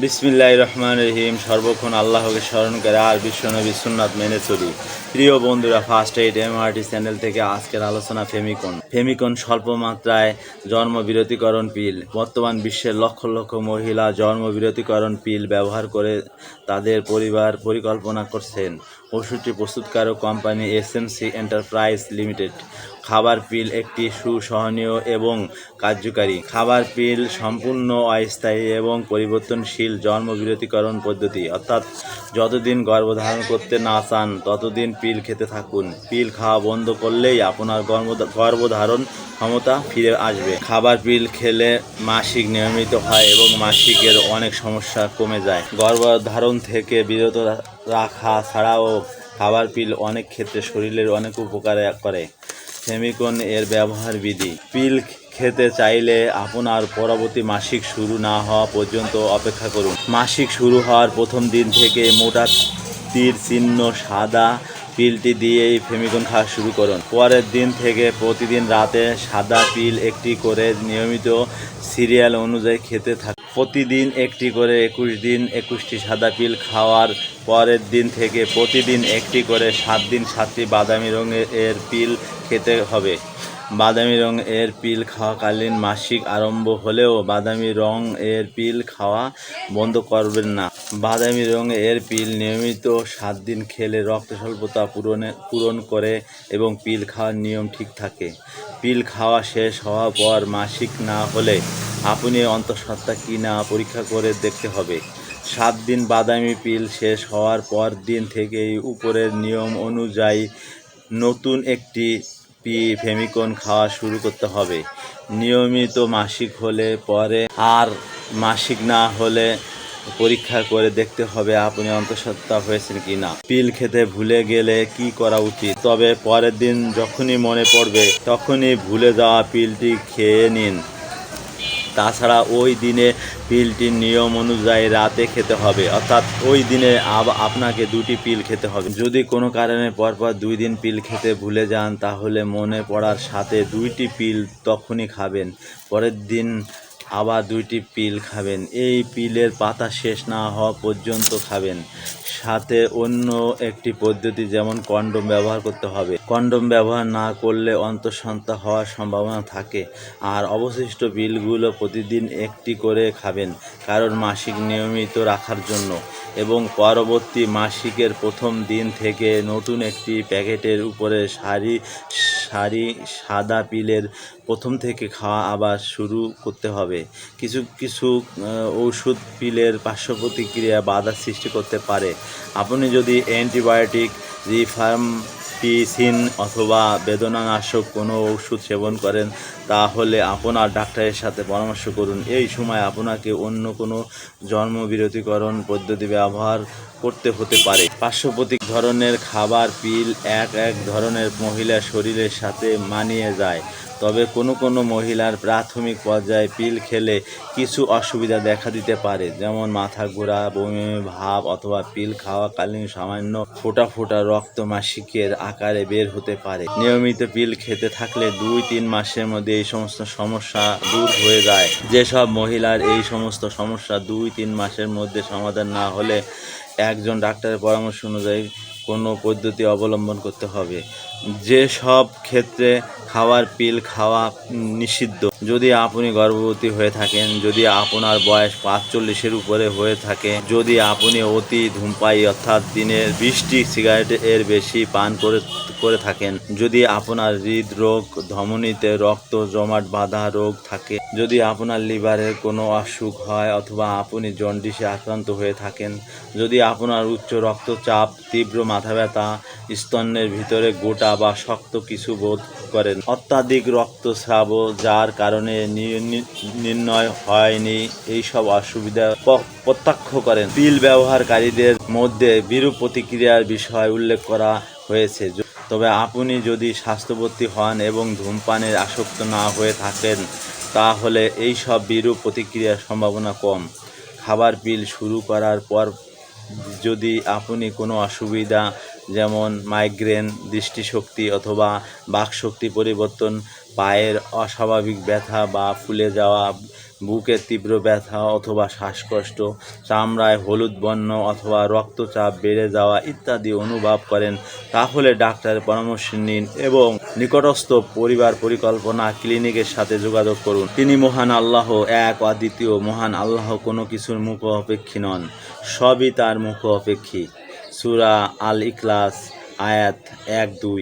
বিসমিল্লাহ রহমান রহিম। সর্বক্ষণ আল্লাহকে স্মরণ করে আর বিশ্বনবী সুন্নাত মেনে চলি। প্রিয় বন্ধুরা ফার্স্ট এইড এমআরটি চ্যানেল থেকে আজকের আলোচনা ফেমিকন ফেমিকন স্বল্প মাত্রায় জন্ম বিরতিকরণ পিল বর্তমান বিশ্বের লক্ষ লক্ষ মহিলা জন্মবিরতিকরণ পিল ব্যবহার করে তাদের পরিবার পরিকল্পনা করছেন। ওষুধটি প্রস্তুতকারক কোম্পানি এসএমসি এন্টারপ্রাইজ লিমিটেড। খাবার পিল একটি সুসহনীয় এবং কার্যকারী। খাবার পিল সম্পূর্ণ অস্থায়ী এবং পরিবর্তনশীল জন্মবিরতিকরণ পদ্ধতি। অর্থাৎ যতদিন গর্ভধারণ করতে না চান, ততদিন পিল খেতে থাকুন। পিল খাওয়া বন্ধ করলেই আপনার গর্ভধারণ ক্ষমতা ফিরে আসবে। খাবার পিল খেলে মাসিক নিয়মিত হয় এবং মাসিকের অনেক সমস্যা কমে যায়। গর্ভধারণ থেকে বিরত রাখা ছাড়াও খাবার পিল অনেক ক্ষেত্রে শরীরের অনেক উপকার করে। ফেমিকন এর ব্যবহার বিধি। পিল খেতে চাইলে আপনার পরবর্তী মাসিক শুরু না হওয়া পর্যন্ত অপেক্ষা করুন। মাসিক শুরু হওয়ার প্রথম দিন থেকে মোটা তীর চিহ্ন সাদা পিলটি দিয়েই ফেমিকন খাওয়া শুরু করুন। পরের দিন থেকে প্রতিদিন রাতে সাদা পিল একটি করে নিয়মিত সিরিয়াল অনুযায়ী খেতে থাক প্রতিদিন একটি করে একুশ দিন একুশটি সাদা পিল খাওয়ার পরের দিন থেকে প্রতিদিন একটি করে সাত দিন সাতটি বাদামি রঙের এর পিল খেতে হবে। বাদামি রং এর পিল খাওয়াকালীন মাসিক আরম্ভ হলেও বাদামি রং এর পিল খাওয়া বন্ধ করবেন না। বাদামি রং এর পিল নিয়মিত সাত দিন খেলে রক্ত স্বল্পতা পূরণে, পূরণ করে এবং পিল খাওয়ার নিয়ম ঠিক থাকে। পিল খাওয়া শেষ হওয়ার পর মাসিক না হলে আপনি অন্তঃসত্ত্বা কি না পরীক্ষা করে দেখতে হবে। সাত দিন বাদামি পিল শেষ হওয়ার পর দিন থেকেই উপরের নিয়ম অনুযায়ী নতুন একটি পি, ফেমিকন খাওয়া শুরু করতে হবে। নিয়মিত মাসিক হলে পরে আর মাসিক না হলে পরীক্ষা করে দেখতে হবে আপনি অন্তঃসত্ত্বা হয়েছেন কি না পিল খেতে ভুলে গেলে কি করা উচিত? তবে পরের দিন যখনই মনে পড়বে, তখনই ভুলে যাওয়া পিলটি খেয়ে নিন। তাছাড়া ওই দিনে পিলটির নিয়ম অনুযায়ী রাতে খেতে হবে। অর্থাৎ ওই দিনে আপনাকে দুটি পিল খেতে হবে। যদি কোনো কারণে পরপর দুই দিন পিল খেতে ভুলে যান, তাহলে মনে পড়ার সাথে দুইটি পিল তখনই খাবেন। পরের দিন আবার দুইটি পিল খাবেন। এই পিলের পাতা শেষ না হওয়া পর্যন্ত খাবেন। সাথে অন্য একটি পদ্ধতি যেমন কন্ডোম ব্যবহার করতে হবে। কন্ডোম ব্যবহার না করলে অন্তঃসন্তা হওয়ার সম্ভাবনা থাকে আর অবশিষ্ট বিলগুলো প্রতিদিন একটি করে খাবেন, কারণ মাসিক নিয়মিত রাখার জন্য। এবং পরবর্তী মাসিকের প্রথম দিন থেকে নতুন একটি প্যাকেটের উপরে সারি সারি, সাদা পিলের প্রথম থেকে খাওয়া আবার শুরু করতে হবে। কিছু কিছু ঔষধ পিলের পার্শ্ব প্রতিক্রিয়া বাধা সৃষ্টি করতে পারে। আপনি যদি অ্যান্টিবায়োটিক রিফার্মপিসিন অথবা বেদনানাশক কোনো ওষুধ সেবন করেন, তাহলে আপনার ডাক্তারের সাথে পরামর্শ করুন। এই সময় আপনাকে অন্য কোনো জন্মবিরতিকরণ পদ্ধতি ব্যবহার করতে হতে পারে। পার্শ্বপ্রতিক ধরনের খাবার, পিল এক এক ধরনের মহিলা শরীরের সাথে মানিয়ে যায়। তবে কোনো কোনো মহিলার প্রাথমিক পর্যায়ে পিল খেলে কিছু অসুবিধা দেখা দিতে পারে, যেমন মাথা ঘোরা, বমি, ভাব অথবা পিল খাওয়াকালীন সামান্য ফোঁটা ফোঁটা রক্ত মাসিকের আকারে বের হতে পারে। নিয়মিত পিল খেতে থাকলে দুই তিন মাসের মধ্যে এই সমস্ত সমস্যা দূর হয়ে যায়। যেসব মহিলার এই সমস্ত সমস্যা দুই তিন মাসের মধ্যে সমাধান না হলে একজন ডাক্তারের পরামর্শ অনুযায়ী কোনো পদ্ধতি অবলম্বন করতে হবে। যেসব ক্ষেত্রে খাওয়ার পিল খাওয়া নিষিদ্ধ। যদি আপনি গর্ভবতী হয়ে থাকেন, যদি আপনার বয়স পাঁচচল্লিশের উপরে হয়ে থাকে, যদি আপনি অতি ধূমপাই অর্থাৎ দিনের বিশটি সিগারেট এর বেশি পান করে করে থাকেন, যদি আপনার হৃদরোগ, ধমনীতে রক্ত জমাট বাঁধা রোগ থাকে যদি আপনার লিভারের কোনো অসুখ হয় অথবা আপনি জন্ডিসে আক্রান্ত হয়ে থাকেন, যদি আপনার উচ্চ রক্তচাপ, তীব্র মাথা ব্যথা স্তনের ভিতরে গোটা বা শক্ত কিছু বোধ করেন। অত্যাধিক রক্তস্রাব যার কারণে নির্ণয় হয়নি, এইসব অসুবিধা প্রত্যক্ষ করেন। পিল ব্যবহারকারীদের মধ্যে বিরূপ প্রতিক্রিয়ার বিষয় উল্লেখ করা হয়েছে। তবে আপনি যদি স্বাস্থ্যবতী হন এবং ধূমপানের আসক্ত না হয়ে থাকেন তাহলে এই সব বিরূপ প্রতিক্রিয়ার সম্ভাবনা কম। খাবার পিল শুরু করার পর যদি আপনি কোনো অসুবিধা, যেমন মাইগ্রেন দৃষ্টিশক্তি অথবা বাকশক্তি পরিবর্তন পায়ের অস্বাভাবিক ব্যথা বা ফুলে যাওয়া, বুকের তীব্র ব্যথা অথবা শ্বাসকষ্ট, চামড়ায় হলুদ বর্ণ অথবা রক্তচাপ বেড়ে যাওয়া ইত্যাদি অনুভব করেন, তাহলে ডাক্তারের পরামর্শ নিন এবং নিকটস্থ পরিবার পরিকল্পনা ক্লিনিকের সাথে যোগাযোগ করুন। তিনি মহান আল্লাহ, এক অদ্বিতীয় মহান আল্লাহ, কোনো কিছুর মুখ অপেক্ষী নন, সবই তার মুখ অপেক্ষী সুরা আল ইখলাস আয়াত এক দুই।